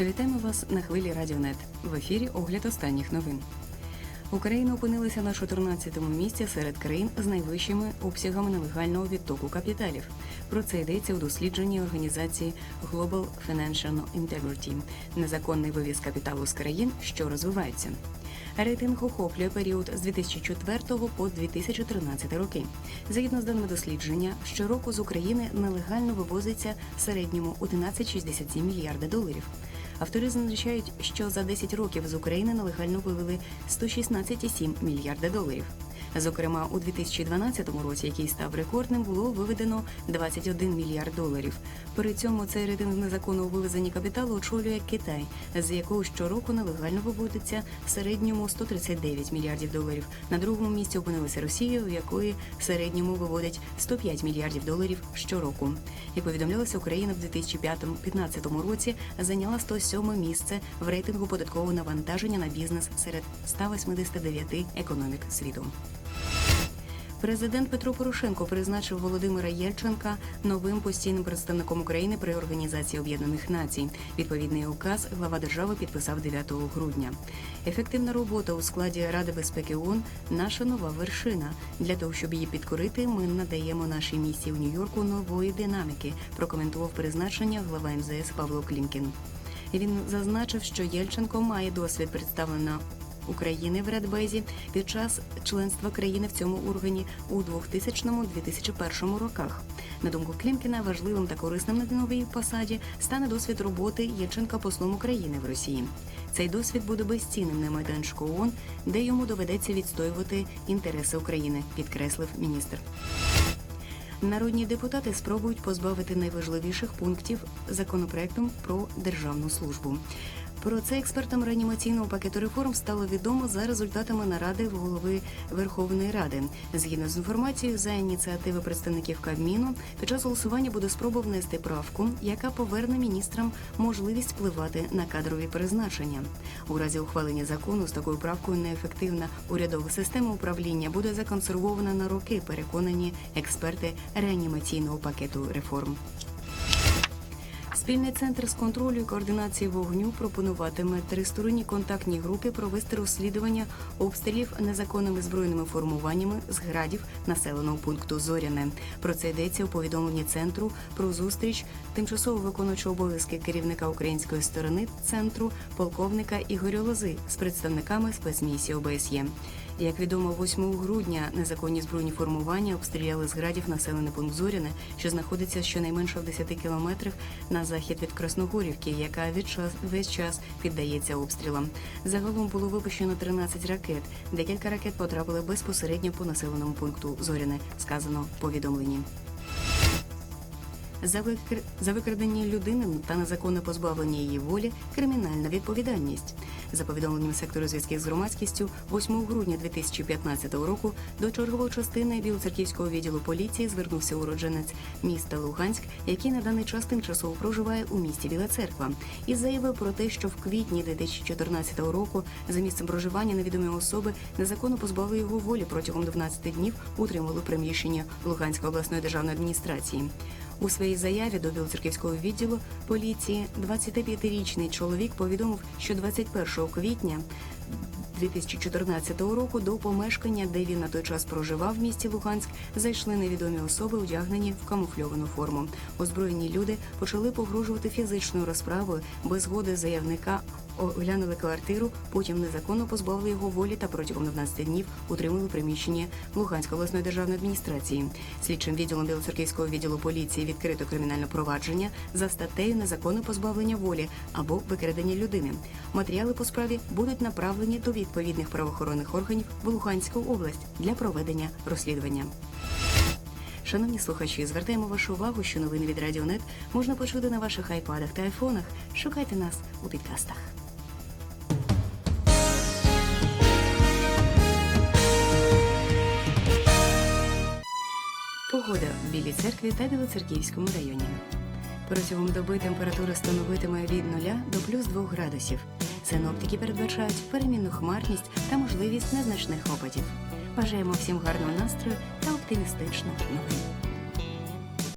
Вітаємо вас на хвилі Радіонет. В ефірі огляд останніх новин. Україна опинилася на 14-му місці серед країн з найвищими обсягами нелегального відтоку капіталів. Про це йдеться у дослідженні організації Global Financial Integrity – незаконний вивіз капіталу з країн, що розвиваються. Рейтинг охоплює період з 2004 по 2013 роки. Згідно з даними дослідження, щороку з України нелегально вивозиться в середньому 11,67 мільярда доларів. Автори зазначають, що за 10 років з України нелегально вивели 116,7 мільярда доларів. Зокрема, у 2012 році, який став рекордним, було виведено 21 мільярд доларів. При цьому цей рейтинг незаконного вивезення капіталу очолює Китай, з якого щороку нелегально виводиться в середньому 139 мільярдів доларів. На другому місці опинилася Росія, у якої в середньому виводять 105 мільярдів доларів щороку. Як повідомлялося, Україна в 2015 році зайняла 107 місце в рейтингу податкового навантаження на бізнес серед 189 економік світу. Президент Петро Порошенко призначив Володимира Єльченка новим постійним представником України при Організації Об'єднаних Націй. Відповідний указ глава держави підписав 9 грудня. Ефективна робота у складі Ради безпеки ООН – наша нова вершина. Для того щоб її підкорити, ми надаємо нашій місії в Нью-Йорку нової динаміки. Прокоментував призначення глава МЗС Павло Клімкін. Він зазначив, що Єльченко має досвід представлення України в Радбезі під час членства країни в цьому органі у 2000-2001 роках. На думку Клімкіна, важливим та корисним на новій посаді стане досвід роботи Єльченка послом України в Росії. Цей досвід буде безцінним на майданчику ООН, де йому доведеться відстоювати інтереси України, підкреслив міністр. Народні депутати спробують позбавити найважливіших пунктів законопроектом про державну службу. Про це експертам реанімаційного пакету реформ стало відомо за результатами наради голови Верховної Ради. Згідно з інформацією, за ініціативи представників Кабміну, під час голосування буде спроба внести правку, яка поверне міністрам можливість впливати на кадрові призначення. У разі ухвалення закону з такою правкою неефективна урядова система управління буде законсервована на роки. Переконані експерти реанімаційного пакету реформ. Спільний центр з контролю і координації вогню пропонуватиме тристоронній контактній групі провести розслідування обстрілів незаконними збройними формуваннями з градів населеного пункту Зоряне. Про це йдеться у повідомленні центру про зустріч тимчасово виконуючого обов'язки керівника української сторони центру полковника Ігоря Лози з представниками спецмісії ОБСЄ. Як відомо, 8 грудня незаконні збройні формування обстріляли з градів населений пункт Зоряне, що знаходиться щонайменше в 10 кілометрах на захід від Красногорівки, яка від час весь час піддається обстрілам. Загалом було випущено 13 ракет. Декілька ракет потрапили безпосередньо по населеному пункту Зоряне, сказано в повідомленні. За викр... за викрадення людини та незаконне позбавлення її волі кримінальна відповідальність. За повідомленням сектору зв'язків з громадськістю, 8 грудня 2015 року до чергової частини Білоцерківського відділу поліції звернувся уродженець міста Луганськ, який на даний час тимчасово проживає у місті Біла Церква, і заявив про те, що в квітні 2014 року за місцем проживання невідомі особи незаконно позбавили його волі протягом 12 днів утримували приміщення Луганської обласної державної адміністрації. У своїй заяві до Білоцерківського відділу поліції 25-річний чоловік повідомив, що 21 квітня 2014 року до помешкання, де він на той час проживав в місті Луганськ, зайшли невідомі особи, одягнені в камуфльовану форму. Озброєні люди почали погрожувати фізичною розправою без згоди заявника. Оглянули квартиру, потім незаконно позбавили його волі та протягом 12 днів утримали приміщення Луганської обласної державної адміністрації. Слідчим відділом Білоцерківського відділу поліції відкрито кримінальне провадження за статтею незаконне позбавлення волі або викрадення людини. Матеріали по справі будуть направлені до відповідних правоохоронних органів в Луганську область для проведення розслідування. Шановні слухачі, звертаємо вашу увагу, що новини від Радіонет можна почути на ваших айпадах та айфонах. Шукайте нас у підкастах. Погода в Білій церкві та Білоцерківському районі. Протягом доби температура становитиме від 0 до плюс 2 градусів. Синоптики передбачають перемінну хмарність та можливість незначних опадів. Бажаємо всім гарного настрою та оптимістичних новин.